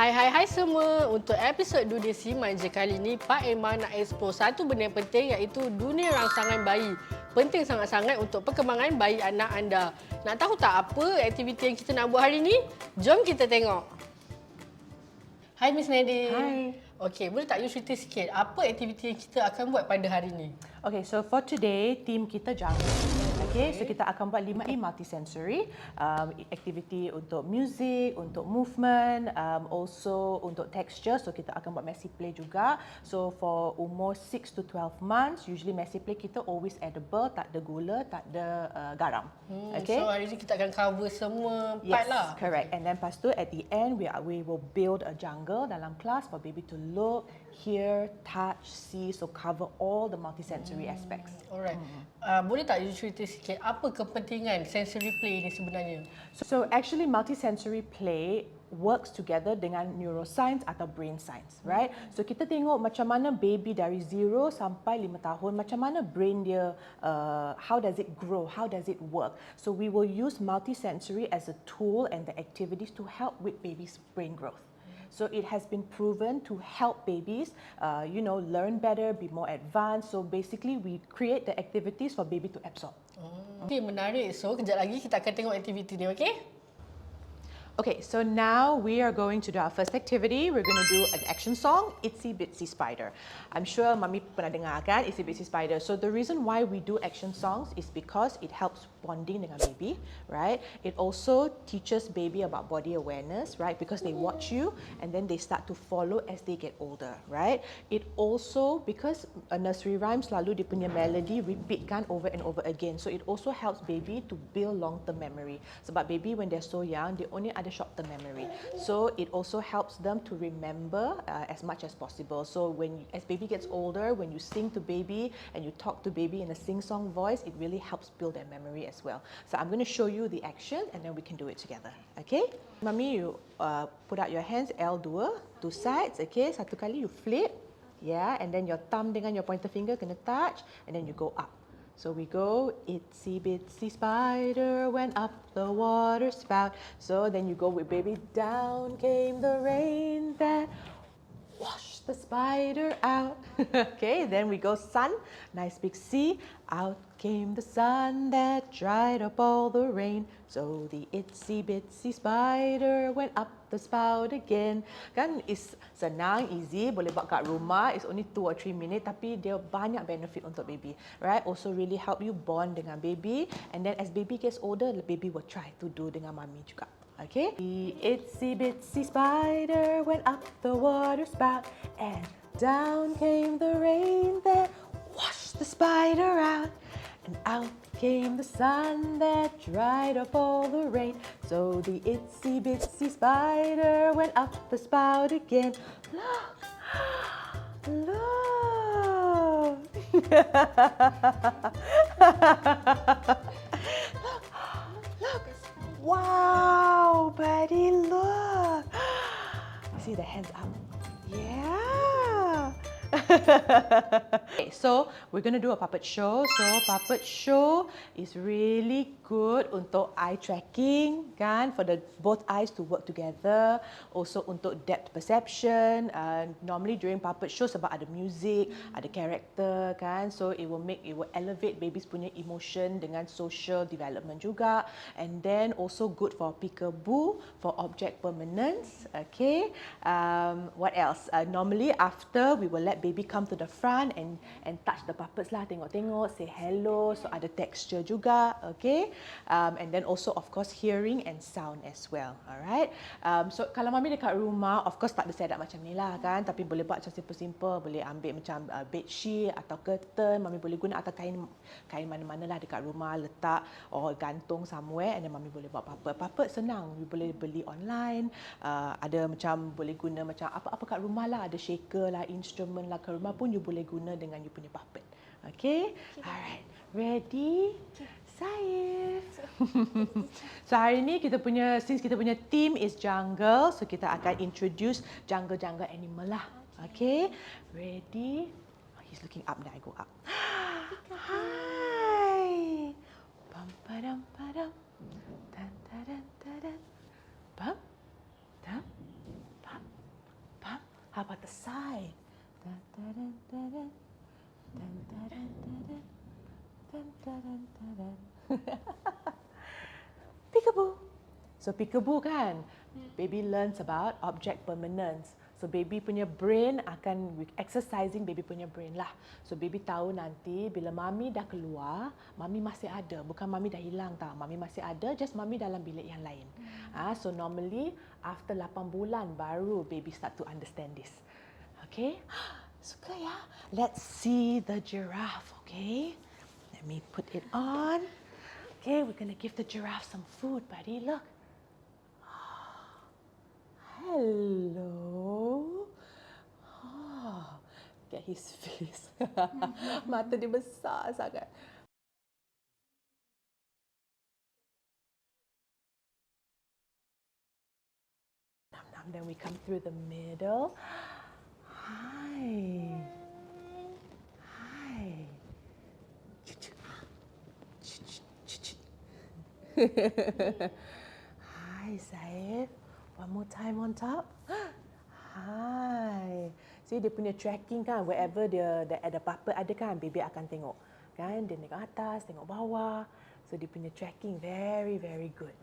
Hai hai hai semua. Untuk episod Dudesi Manja kali ini, Pak Eman nak expose satu benda yang penting iaitu dunia rangsangan bayi. Penting sangat-sangat untuk perkembangan bayi anak anda. Nak tahu tak apa aktiviti yang kita nak buat hari ini? Jom kita tengok. Hai Miss Nadine. Hai. Okey, boleh tak you cerita sikit apa aktiviti yang kita akan buat pada hari ini? Okay, so for today, team kita jungle. Okay, so kita akan buat lima multisensory um, activity untuk music, untuk movement, um, also untuk texture. So kita akan buat messy play juga. So for umur 6 to 12 months, usually messy play kita always edible, tak ada gula, tak ada uh, garam. Hmm, okay. So hari ini kita akan cover semua part Yes, lah. correct. And then lepas tu at the end we are, we will build a jungle dalam class for baby to look, hear, touch, see, so cover all the multisensory Hmm. aspects. Alright. Uh, boleh tak you cerita sikit apa kepentingan sensory play ini sebenarnya? So, so actually multisensory play works together dengan neuroscience atau brain science, right? So kita tengok macam mana baby dari zero sampai lima tahun, macam mana brain dia, uh, how does it grow, how does it work? So we will use multisensory as a tool and the activities to help with baby's brain growth. So it has been proven to help babies, uh, you know, learn better, be more advanced. So basically, we create the activities for baby to absorb. Okay, menarik. So, kejap lagi kita akan tengok aktiviti ni, okey? Okay, so now we are going to do our first activity. We're going to do an action song, Itsy Bitsy Spider. I'm sure Mami pernah dengar kan, Itsy Bitsy Spider. So the reason why we do action songs is because it helps bonding dengan baby, right? It also teaches baby about body awareness, right? Because they watch you and then they start to follow as they get older, right? It also, because a nursery rhyme selalu dia punya melody repeat kan over and over again. So it also helps baby to build long-term memory. Sebab baby when they're so young, they only ada short-term memory. So it also helps them to remember uh, as much as possible. So when as baby gets older, when you sing to baby and you talk to baby in a sing-song voice, it really helps build their memory as well. So I'm going to show you the action and then we can do it together. Okay? Mami, you uh, put out your hands L2, two sides. Okay? Satu kali you flip. Yeah, and then your thumb dengan your pointer finger kena touch and then you go up. So we go, itsy bitsy spider went up the water spout. So then you go with baby, down came the rain that washed the spider out. okay, then we go sun, nice big sea, Out came the sun that dried up all the rain. So the itsy bitsy spider went up the spout again. Kan is senang, easy, boleh buat kat rumah. It's only two or three minutes tapi dia banyak benefit untuk baby. Right? Also really help you bond dengan baby. And then as baby gets older, the baby will try to do dengan mami juga. Okay? The itsy bitsy spider went up the water spout and down came the rain that washed the spider out. And out came the sun that dried up all the rain. So the itsy bitsy spider went up the spout again. Look! Look! Look! Wow, buddy, look! See the hands up? Yeah! okay, so we're to do a puppet show. So puppet show is really good untuk eye tracking, kan? For the both eyes to work together. Also untuk depth perception. Uh, normally during puppet show sebab ada music, ada character, kan? So it will make it will elevate babies punya emotion dengan social development juga. And then also good for peekaboo, for object permanence. Okay. Um, what else? Uh, normally after we will let baby come to the front and and touch the puppets lah, tengok-tengok, say hello, so ada texture juga, okay? Um, and then also of course hearing and sound as well, alright? Um, so kalau mami dekat rumah, of course tak ada setup macam ni lah kan, tapi boleh buat macam simple-simple, boleh ambil macam uh, bed sheet atau curtain, mami boleh guna atau kain kain mana-mana lah dekat rumah letak or gantung somewhere and then mami boleh buat puppet. Puppet senang, you boleh beli online, uh, ada macam boleh guna macam apa-apa kat rumah lah, ada shaker lah, instrument lah kat rumah pun you boleh guna dengan you punya puppet. Okay? Alright. Ready? Saif. so hari ni kita punya since kita punya theme is jungle, so kita akan introduce jungle-jungle animal lah. Okay? Ready? Oh, he's looking up now. I go up. Hi. Bum padam padam. Tan tadan tadan. Bum. Dum. Bum. side. Dun, dun, dun, dun, Peekaboo. So peekaboo kan, baby learns about object permanence. So baby punya brain akan exercising baby punya brain lah. So baby tahu nanti bila mami dah keluar, mami masih ada. Bukan mami dah hilang tau. Mami masih ada, just mami dalam bilik yang lain. Ah, so normally after 8 bulan baru baby start to understand this. Okay? Suka ya? Let's see the giraffe, okay? Let me put it on. Okay, we're gonna give the giraffe some food, buddy. Look. Hello. Oh, get his face. Mm-hmm. Mata dia besar sangat. Then we come through the middle. Hi, Saif. One more time on top. Hi. See dia punya tracking kan wherever dia, dia ada apa-apa ada kan baby akan tengok. Kan dia tengok atas, tengok bawah. So dia punya tracking very very good.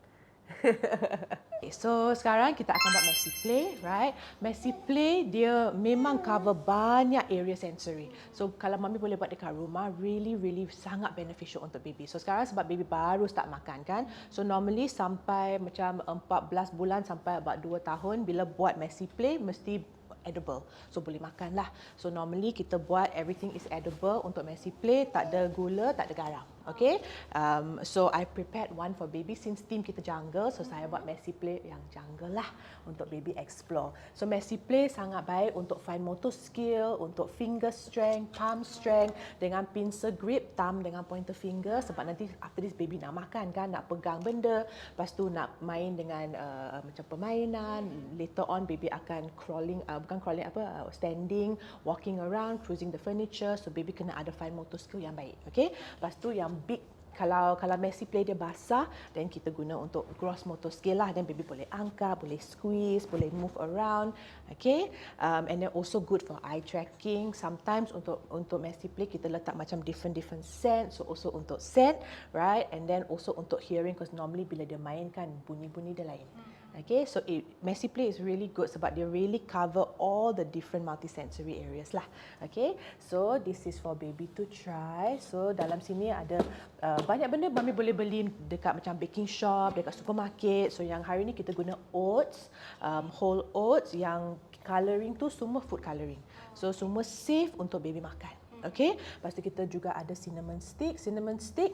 okay, so sekarang kita akan buat messy play, right? Messy play dia memang cover banyak area sensory. So kalau mami boleh buat dekat rumah, really really sangat beneficial untuk baby. So sekarang sebab baby baru start makan kan, so normally sampai macam 14 bulan sampai about 2 tahun bila buat messy play mesti edible. So boleh makan lah. So normally kita buat everything is edible untuk messy play, tak ada gula, tak ada garam. Okay, um, so I prepared one for baby. Since team kita jungle, so saya buat messy play yang jungle lah untuk baby explore. So messy play sangat baik untuk fine motor skill, untuk finger strength, palm strength, dengan pincer grip, thumb dengan pointer finger. Sebab nanti after this baby nak makan kan, nak pegang benda, lepas tu nak main dengan uh, macam permainan, later on baby akan crawling, uh, bukan crawling apa, uh, standing, walking around, cruising the furniture, so baby kena ada fine motor skill yang baik, okay? Lepas tu yang big kalau kalau messy play dia basah then kita guna untuk gross motor skill lah. Then baby boleh angkat boleh squeeze boleh move around okay? Um, and then also good for eye tracking. Sometimes untuk untuk messy play kita letak macam different different scent. So also untuk scent right? And then also untuk hearing because normally bila dia main kan bunyi-bunyi dia lain Okay, so it, messy play is really good sebab dia really cover all the different multisensory areas lah. Okay, so this is for baby to try. So dalam sini ada uh, banyak benda mami boleh beli dekat macam baking shop, dekat supermarket. So yang hari ni kita guna oats, um, whole oats yang colouring tu semua food colouring. So semua safe untuk baby makan. Okay, lepas tu kita juga ada cinnamon stick. Cinnamon stick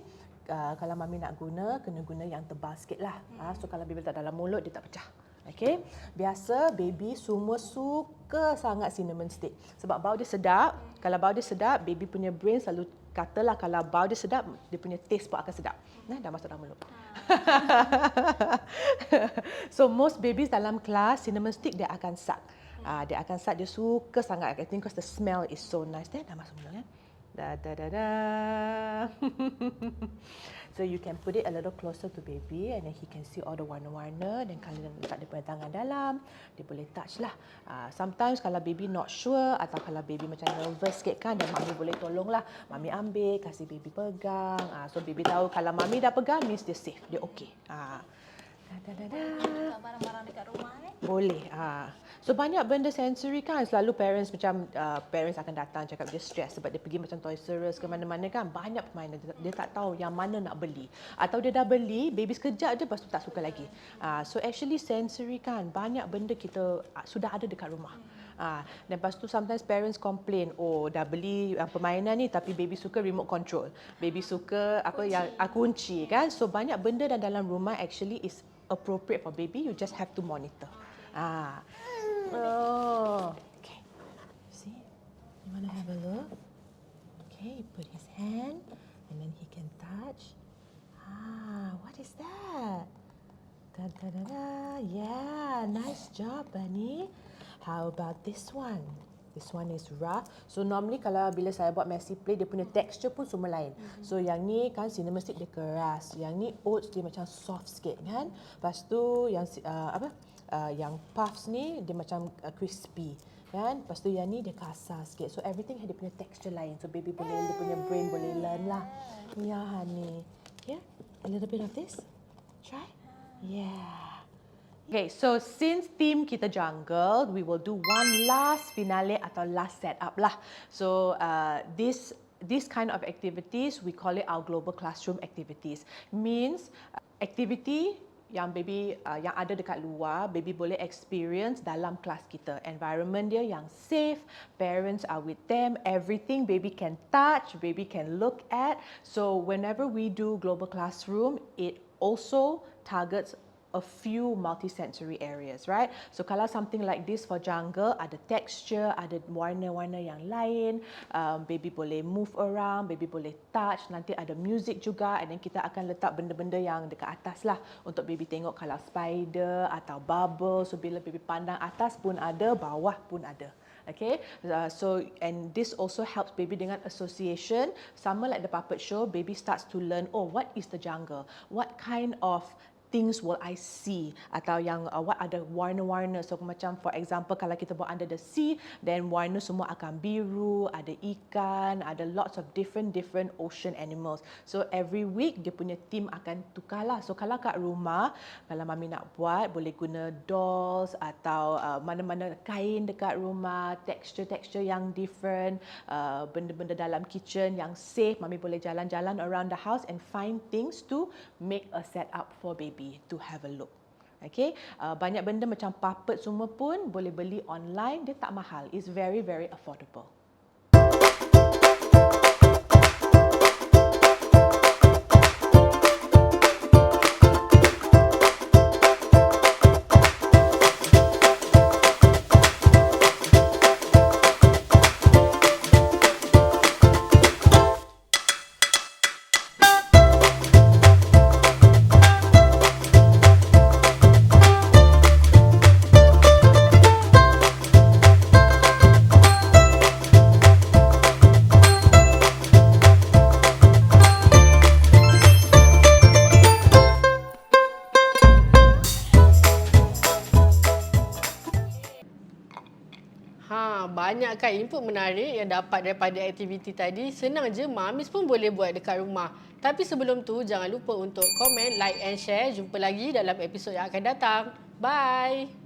uh, kalau mami nak guna, kena guna yang tebal sikit lah. Uh, so kalau baby letak dalam mulut, dia tak pecah. Okay. Biasa baby semua suka sangat cinnamon stick. Sebab bau dia sedap. Kalau bau dia sedap, baby punya brain selalu katalah kalau bau dia sedap, dia punya taste pun akan sedap. Nah, dah masuk dalam mulut. so most babies dalam kelas, cinnamon stick dia akan suck. Uh, dia akan suck, dia suka sangat. I think because the smell is so nice. Dah masuk mulut kan? Da da da da. so you can put it a little closer to baby and then he can see all the warna-warna dan kalau letak dia punya tangan dalam, dia boleh touch lah. Uh, sometimes kalau baby not sure atau kalau baby macam nervous sikit kan dan mami boleh tolong lah. Mami ambil, kasih baby pegang. Uh, so baby tahu kalau mami dah pegang means dia safe, dia okay. Uh, barang-barang dekat rumah eh. Boleh. Ha. So banyak benda sensory kan selalu parents macam uh, parents akan datang cakap dia stress sebab dia pergi macam Toys R Us ke mana-mana kan banyak permainan dia, dia tak tahu yang mana nak beli atau dia dah beli baby sekejap je lepas tu tak suka lagi. Uh, so actually sensory kan banyak benda kita uh, sudah ada dekat rumah. Ah, dan lepas tu sometimes parents complain, oh dah beli uh, permainan ni tapi baby suka remote control. Baby suka apa yang uh, kunci kan. So banyak benda dan dalam rumah actually is appropriate for baby, you just have to monitor. Ah. Oh. Okay. See? You want to have a look? Okay, put his hand and then he can touch. Ah, what is that? Da da da da. Yeah, nice job, Bunny. How about this one? This one is rough. So normally kalau bila saya buat messy play, dia punya texture pun semua lain. So yang ni kan cinnamon stick dia keras. Yang ni oats dia macam soft sikit kan. Lepas tu yang uh, apa? Uh, yang puffs ni dia macam uh, crispy. Kan? Lepas tu yang ni dia kasar sikit. So everything dia punya texture lain. So baby boleh, dia punya brain boleh learn lah. Ya, honey. Yeah, a little bit of this. Try. Yeah. Okay, so since theme kita jungle, we will do one last finale atau last setup lah. So uh, this this kind of activities we call it our global classroom activities. Means uh, activity yang baby uh, yang ada dekat luar baby boleh experience dalam kelas kita environment dia yang safe parents are with them everything baby can touch baby can look at so whenever we do global classroom it also targets a few multisensory areas, right? So kalau something like this for jungle, ada texture, ada warna-warna yang lain, um, baby boleh move around, baby boleh touch, nanti ada music juga and then kita akan letak benda-benda yang dekat atas lah untuk baby tengok kalau spider atau bubble. So bila baby pandang atas pun ada, bawah pun ada. Okay, uh, so and this also helps baby dengan association. Sama like the puppet show, baby starts to learn. Oh, what is the jungle? What kind of things will I see? Atau yang uh, what ada warna-warna so macam for example kalau kita buat under the sea then warna semua akan biru ada ikan ada lots of different different ocean animals. So every week dia punya theme akan tukar lah. So kalau kat rumah kalau mami nak buat boleh guna dolls atau uh, mana-mana kain dekat rumah texture-texture yang different uh, benda-benda dalam kitchen yang safe mami boleh jalan-jalan around the house and find things to make a setup for baby to have a look. Okay, uh, banyak benda macam puppet semua pun boleh beli online, dia tak mahal. It's very very affordable. Ha, banyak kan input menarik yang dapat daripada aktiviti tadi. Senang je, Mamis pun boleh buat dekat rumah. Tapi sebelum tu, jangan lupa untuk komen, like and share. Jumpa lagi dalam episod yang akan datang. Bye!